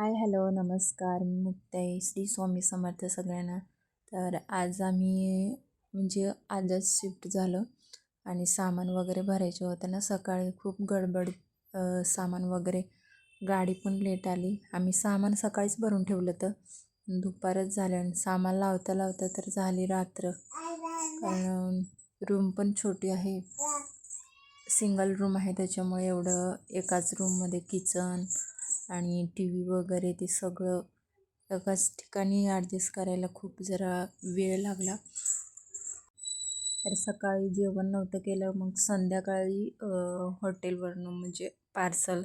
Hi hello नमस्कार. मी मुक्ताई श्री स्वामी समर्थ सगळ्यांना. तर आज आम्ही म्हणजे आजच शिफ्ट झालं आणि सामान वगैरे भरायचे होतं ना सकाळी खूप गडबड सामान वगैरे गाडी पण लेट आली. आम्ही सामान सकाळीच भरून ठेवलं तर दुपारच झालं आणि सामान लावता लावता तर झाली रात्र. कारण रूम पण छोटी आहे. सिंगल रूम आहे त्याच्यामुळे एवढं एकाच रूममध्ये किचन आणि टी व्ही वगैरे ते सगळं एकाच ठिकाणी ॲडजस्ट करायला खूप जरा वेळ लागला. तर सकाळी जेवण नव्हतं केलं मग संध्याकाळी हॉटेलवरनं म्हणजे पार्सल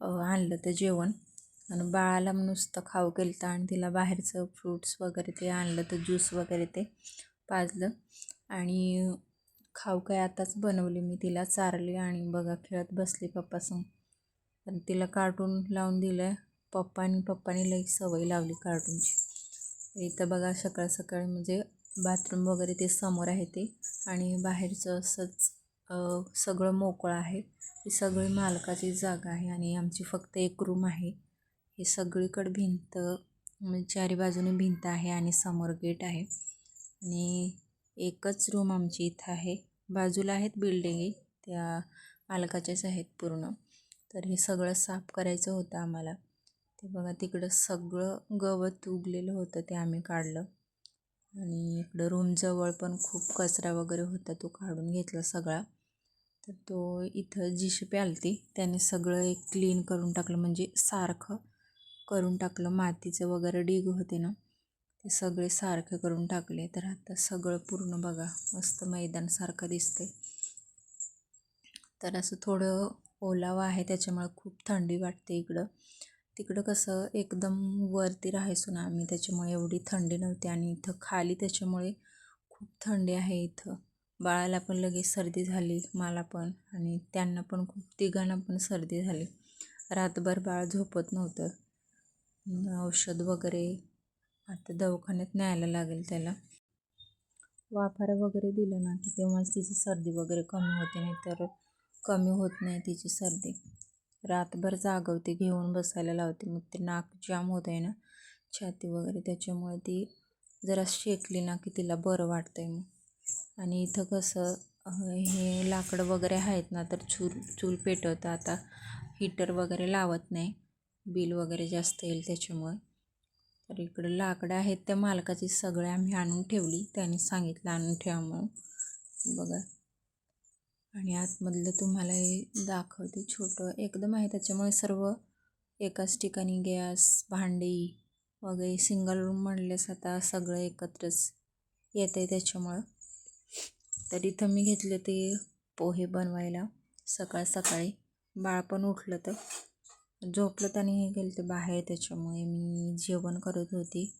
आणलं तर जेवण. आणि बाळाला नुसतं खाऊ केलं आणि तिला बाहेरचं फ्रूट्स वगैरे ते आणलं तर ज्यूस वगैरे ते पाजलं. आणि खाऊ काय आताच बनवली मी तिला चारली आणि बघा खेळत बसली पप्पासंग. पण तिला कार्टून लावून दिलं आहे पप्पानी पप्पानी लई सवय लावली कार्टूनची इथं बघा सकाळ सकाळी म्हणजे बाथरूम वगैरे ते समोर आहे ते. आणि बाहेरचं असंच सगळं मोकळं आहे. ही सगळी मालकाची जागा आहे आणि आमची फक्त एक रूम आहे. हे सगळीकडे भिंत म्हणजे चारी बाजूने भिंत आहे आणि समोर गेट आहे. आणि एकच रूम आमची इथं आहे. बाजूला आहेत बिल्डिंगी त्या मालकाच्याच आहेत पूर्ण. तर हे सगळं साफ करायचं होतं आम्हाला. ते बघा तिकडं सगळं गवत उगलेलं होतं ते आम्ही काढलं. आणि इकडं रूमजवळ पण खूप कचरा वगैरे होता तो काढून घेतला सगळा. तर तो इथं जी आलती त्याने सगळं एक क्लीन करून टाकलं. म्हणजे सारखं करून टाकलं. मातीचं वगैरे डिग होते ना ते सगळे सारखे करून टाकले. तर आता सगळं पूर्ण बघा मस्त मैदानसारखं दिसते तर असं थोडं ओलावा आहे त्याच्यामुळे खूप थंडी वाटते इकडं. तिकडं कसं एकदम वरती राहायचो ना आम्ही त्याच्यामुळे एवढी थंडी नव्हती आणि इथं खाली त्याच्यामुळे खूप थंडी आहे इथं. बाळाला पण लगेच सर्दी झाली मला पण आणि त्यांना पण खूप तिघांना पण सर्दी झाली. रातभर बाळ झोपत नव्हतं. औषध वगैरे आता दवाखान्यात न्यायला लागेल त्याला. वाफारं वगैरे दिलं ना की तेव्हाच तिची सर्दी वगैरे कमी होते नाही तर कमी होत नाही तिची सर्दी. रातभर जागवते घेऊन बसायला लावते. मग ते नाक जाम होत आहे ना छाती वगैरे. त्याच्यामुळे ती जरा शेकली ना की तिला बरं वाटतं आहे मग. आणि इथं कसं हे लाकडं वगैरे आहेत ना तर चूल चूल पेटवतं आता हीटर वगैरे लावत नाही. बिल वगैरे जास्त येईल त्याच्यामुळे. तर इकडं लाकडं आहेत त्या मालकाची सगळे आम्ही आणून ठेवली. त्यांनी सांगितलं आणून ठेवा म्हणून. बघा. आणि आतमधलं तुम्हाला हे दाखवते छोटं. एकदम आहे त्याच्यामुळे सर्व एकाच ठिकाणी गॅस भांडी वगैरे सिंगल रूम म्हणलेस आता सगळं एकत्रच येतं आहे त्याच्यामुळं. तर इथं मी घेतले ते पोहे बनवायला सकाळ सकाळी. बाळ पण उठलं तर. झोपलं त्याने हे गेलं ते बाहेर त्याच्यामुळे मी जेवण करत होती.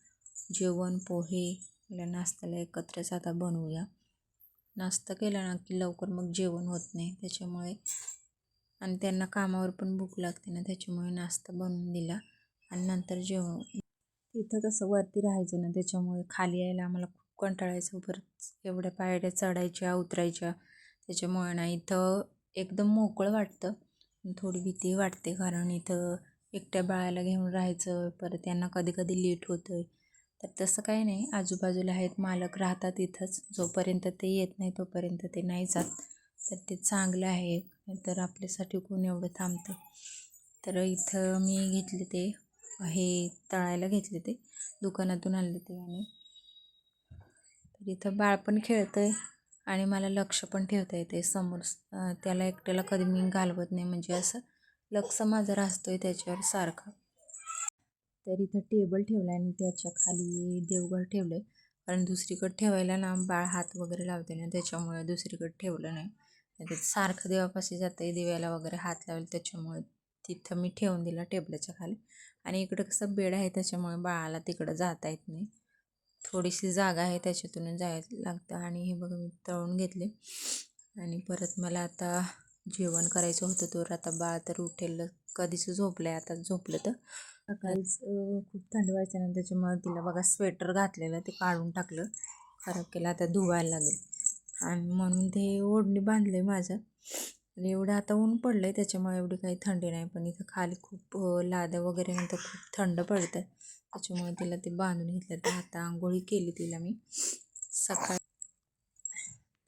जेवण पोहे नाश्त्याला एकत्रच आता बनवूया. नाश्ता केला ना की लवकर मग जेवण होत नाही त्याच्यामुळे आणि त्यांना कामावर पण भूक लागते ना त्याच्यामुळे नाश्ता बनवून दिला आणि नंतर जेवण. तिथं कसं वरती राहायचं ना त्याच्यामुळे खाली यायला आम्हाला खूप कंटाळायचं. परत एवढ्या पायऱ्या चढायच्या उतरायच्या. त्याच्यामुळे ना इथं एकदम मोकळं वाटतं. थोडी भीती वाटते कारण इथं एकट्या बाळाला घेऊन राहायचं. परत त्यांना कधी कधी लेट होतं आहे तर तसं काही नाही. आजूबाजूला आहेत मालक राहतात इथंच. जोपर्यंत ते येत नाही तोपर्यंत ते नाही जात. तर ते चांगलं आहे तर आपल्यासाठी कोण एवढं थांबतं? तर इथं मी घेतले ते. हे तळायला घेतले ते. दुकानातून आणले ते आणि तर इथं बाळ पण खेळतं आहे आणि मला लक्ष पण ठेवता येते समोर. त्याला एकट्याला कधी मी घालवत नाही. म्हणजे असं लक्ष माझं राहतो आहे त्याच्यावर सारखं. तर इथं टेबल ठेवला आहे आणि त्याच्याखाली देवघर ठेवलं आहे कारण दुसरीकडे ठेवायला ना बाळ हात वगैरे लावते ना त्याच्यामुळे दुसरीकडे ठेवलं नाही. नाही सारखं देवापाशी जातं आहे दिव्याला वगैरे हात लावेल त्याच्यामुळे तिथं मी ठेवून दिला टेबलाच्या खाली. आणि इकडं कसं बेड आहे त्याच्यामुळे बाळाला तिकडं जाता येत नाही. थोडीशी जागा आहे त्याच्यातून जायला लागतं. आणि हे बघा मी तळून घेतले. आणि परत मला आता जेवण करायचं होतं तर आता बाळ तर उठेल कधीच झोपलं आहे आता झोपलं तर. सकाळीच खूप थंडी व्हायच्यानंतर त्याच्यामुळे तिला बघा स्वेटर घातलेलं ते काढून टाकलं. खराब केलं आता धुवायला लागेल. आणि म्हणून ते ओढणी बांधलं आहे माझं एवढं आता ऊन पडलं आहे त्याच्यामुळे एवढी काही थंडी नाही. पण इथं खाली खूप लाद्या वगैरे नंतर खूप थंड पडतं त्याच्यामुळे तिला ते बांधून घेतलं. तर आता आंघोळी केली तिला मी. सकाळी.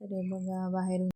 तर बघा बाहेरून